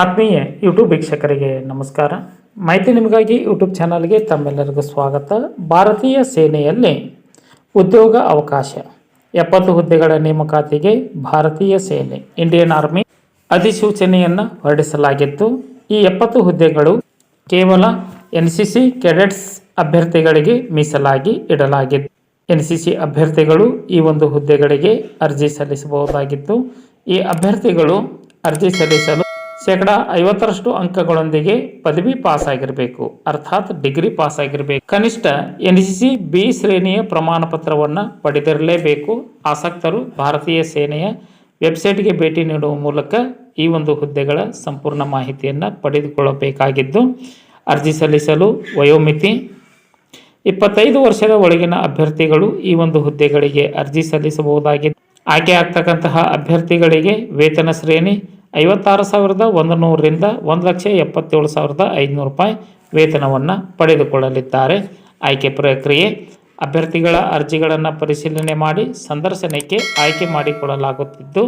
ಆತ್ಮೀಯ ಯೂಟ್ಯೂಬ್ ವೀಕ್ಷಕರಿಗೆ ನಮಸ್ಕಾರ. ಮಾಹಿತಿ ನಿಮಗಾಗಿ ಯೂಟ್ಯೂಬ್ ಚಾನಲ್ಗೆ ತಮ್ಮೆಲ್ಲರಿಗೂ ಸ್ವಾಗತ. ಭಾರತೀಯ ಸೇನೆಯಲ್ಲಿ ಉದ್ಯೋಗ ಅವಕಾಶ. ಎಪ್ಪತ್ತು ಹುದ್ದೆಗಳ ನೇಮಕಾತಿಗೆ ಭಾರತೀಯ ಸೇನೆ ಇಂಡಿಯನ್ ಆರ್ಮಿ ಅಧಿಸೂಚನೆಯನ್ನು ಹೊರಡಿಸಲಾಗಿತ್ತು. ಈ ಎಪ್ಪತ್ತು ಹುದ್ದೆಗಳು ಕೇವಲ ಎನ್ ಸಿ ಸಿ ಕೆಡೆಟ್ಸ್ ಅಭ್ಯರ್ಥಿಗಳಿಗೆ ಮೀಸಲಾಗಿ ಇಡಲಾಗಿತ್ತು. ಎನ್ ಸಿ ಸಿ ಅಭ್ಯರ್ಥಿಗಳು ಈ ಒಂದು ಹುದ್ದೆಗಳಿಗೆ ಅರ್ಜಿ ಸಲ್ಲಿಸಬಹುದಾಗಿತ್ತು. ಈ ಅಭ್ಯರ್ಥಿಗಳು ಅರ್ಜಿ ಸಲ್ಲಿಸಲು ಶೇಕಡ ಐವತ್ತರಷ್ಟು ಅಂಕಗಳೊಂದಿಗೆ ಪದವಿ ಪಾಸ್ ಆಗಿರಬೇಕು ಅರ್ಥಾತ್ ಡಿಗ್ರಿ ಪಾಸ್ ಆಗಿರಬೇಕು ಕನಿಷ್ಠ ಎನ್ ಸಿ ಸಿ ಬಿ ಶ್ರೇಣಿಯ ಪ್ರಮಾಣ ಪತ್ರವನ್ನು ಪಡೆದಿರಲೇಬೇಕು. ಆಸಕ್ತರು ಭಾರತೀಯ ಸೇನೆಯ ವೆಬ್ಸೈಟ್ಗೆ ಭೇಟಿ ನೀಡುವ ಮೂಲಕ ಈ ಒಂದು ಹುದ್ದೆಗಳ ಸಂಪೂರ್ಣ ಮಾಹಿತಿಯನ್ನು ಪಡೆದುಕೊಳ್ಳಬೇಕಾಗಿದ್ದು, ಅರ್ಜಿ ಸಲ್ಲಿಸಲು ವಯೋಮಿತಿ, ಇಪ್ಪತ್ತೈದು ವರ್ಷದ ಒಳಗಿನ ಅಭ್ಯರ್ಥಿಗಳು ಈ ಒಂದು ಹುದ್ದೆಗಳಿಗೆ ಅರ್ಜಿ ಸಲ್ಲಿಸಬಹುದಾಗಿದೆ ಆಯ್ಕೆ ಆಗ್ತಕ್ಕಂತಹ ಅಭ್ಯರ್ಥಿಗಳಿಗೆ ವೇತನ ಶ್ರೇಣಿ ಐವತ್ತಾರು ಸಾವಿರದ ಒಂದು ನೂರರಿಂದ ಒಂದು ಲಕ್ಷ ಎಪ್ಪತ್ತೇಳು ಸಾವಿರದ ಐದುನೂರು ರೂಪಾಯಿ ವೇತನವನ್ನು ಪಡೆದುಕೊಳ್ಳಲಿದ್ದಾರೆ. ಆಯ್ಕೆ ಪ್ರಕ್ರಿಯೆ, ಅಭ್ಯರ್ಥಿಗಳ ಅರ್ಜಿಗಳನ್ನು ಪರಿಶೀಲನೆ ಮಾಡಿ ಸಂದರ್ಶನಕ್ಕೆ ಆಯ್ಕೆ ಮಾಡಿಕೊಳ್ಳಲಾಗುತ್ತಿದ್ದು,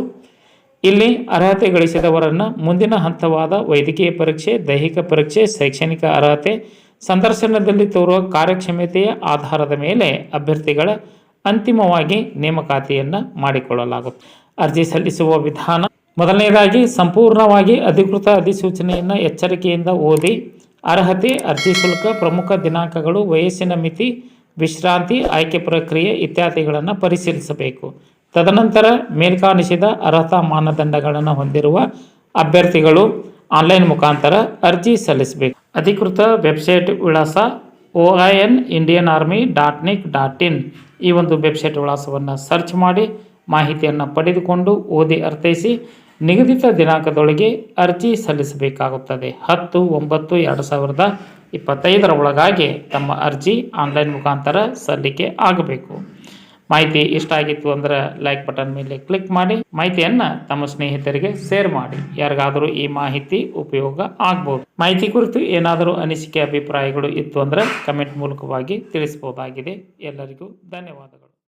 ಇಲ್ಲಿ ಅರ್ಹತೆ ಗಳಿಸಿದವರನ್ನು ಮುಂದಿನ ಹಂತವಾದ ವೈದ್ಯಕೀಯ ಪರೀಕ್ಷೆ, ದೈಹಿಕ ಪರೀಕ್ಷೆ, ಶೈಕ್ಷಣಿಕ ಅರ್ಹತೆ, ಸಂದರ್ಶನದಲ್ಲಿ ತೋರುವ ಕಾರ್ಯಕ್ಷಮತೆಯ ಆಧಾರದ ಮೇಲೆ ಅಭ್ಯರ್ಥಿಗಳ ಅಂತಿಮವಾಗಿ ನೇಮಕಾತಿಯನ್ನು ಮಾಡಿಕೊಳ್ಳಲಾಗುತ್ತೆ ಅರ್ಜಿ ಸಲ್ಲಿಸುವ ವಿಧಾನ ಮೊದಲನೇದಾಗಿ ಸಂಪೂರ್ಣವಾಗಿ ಅಧಿಕೃತ ಅಧಿಸೂಚನೆಯನ್ನು ಎಚ್ಚರಿಕೆಯಿಂದ ಓದಿ, ಅರ್ಹತೆ, ಅರ್ಜಿ ಶುಲ್ಕ, ಪ್ರಮುಖ ದಿನಾಂಕಗಳು, ವಯಸ್ಸಿನ ಮಿತಿ, ವಿಶ್ರಾಂತಿ, ಆಯ್ಕೆ ಪ್ರಕ್ರಿಯೆ ಇತ್ಯಾದಿಗಳನ್ನು ಪರಿಶೀಲಿಸಬೇಕು. ತದನಂತರ ಮೇಲ್ಕಾಣಿಸಿದ ಅರ್ಹತಾ ಮಾನದಂಡಗಳನ್ನು ಹೊಂದಿರುವ ಅಭ್ಯರ್ಥಿಗಳು ಆನ್ಲೈನ್ ಮುಖಾಂತರ ಅರ್ಜಿ ಸಲ್ಲಿಸಬೇಕು. ಅಧಿಕೃತ ವೆಬ್ಸೈಟ್ ವಿಳಾಸ O I N Indian army dot nic dot in ಈ ಒಂದು ವೆಬ್ಸೈಟ್ ವಿಳಾಸವನ್ನು ಸರ್ಚ್ ಮಾಡಿ ಮಾಹಿತಿಯನ್ನು ಪಡೆದುಕೊಂಡು ಓದಿ ಅರ್ಥೈಸಿ ನಿಗದಿತ ದಿನಾಂಕದೊಳಗೆ ಅರ್ಜಿ ಸಲ್ಲಿಸಬೇಕಾಗುತ್ತದೆ. ಹತ್ತು, ಒಂಬತ್ತು, ಎರಡು ಸಾವಿರದ ಇಪ್ಪತ್ತೈದರ ಒಳಗಾಗಿ ತಮ್ಮ ಅರ್ಜಿ ಆನ್ಲೈನ್ ಮುಖಾಂತರ ಸಲ್ಲಿಕೆ ಆಗಬೇಕು. ಮಾಹಿತಿ ಇಷ್ಟ ಆಗಿತ್ತು ಅಂದರೆ ಲೈಕ್ ಬಟನ್ ಮೇಲೆ ಕ್ಲಿಕ್ ಮಾಡಿ, ಮಾಹಿತಿಯನ್ನು ತಮ್ಮ ಸ್ನೇಹಿತರಿಗೆ ಶೇರ್ ಮಾಡಿ. ಯಾರಿಗಾದರೂ ಈ ಮಾಹಿತಿ ಉಪಯೋಗ ಆಗ್ಬೋದು. ಮಾಹಿತಿ ಕುರಿತು ಏನಾದರೂ ಅನಿಸಿಕೆ, ಅಭಿಪ್ರಾಯಗಳು ಇತ್ತು ಅಂದರೆ ಕಮೆಂಟ್ ಮೂಲಕವಾಗಿ ತಿಳಿಸ್ಬೋದಾಗಿದೆ ಎಲ್ಲರಿಗೂ ಧನ್ಯವಾದಗಳು.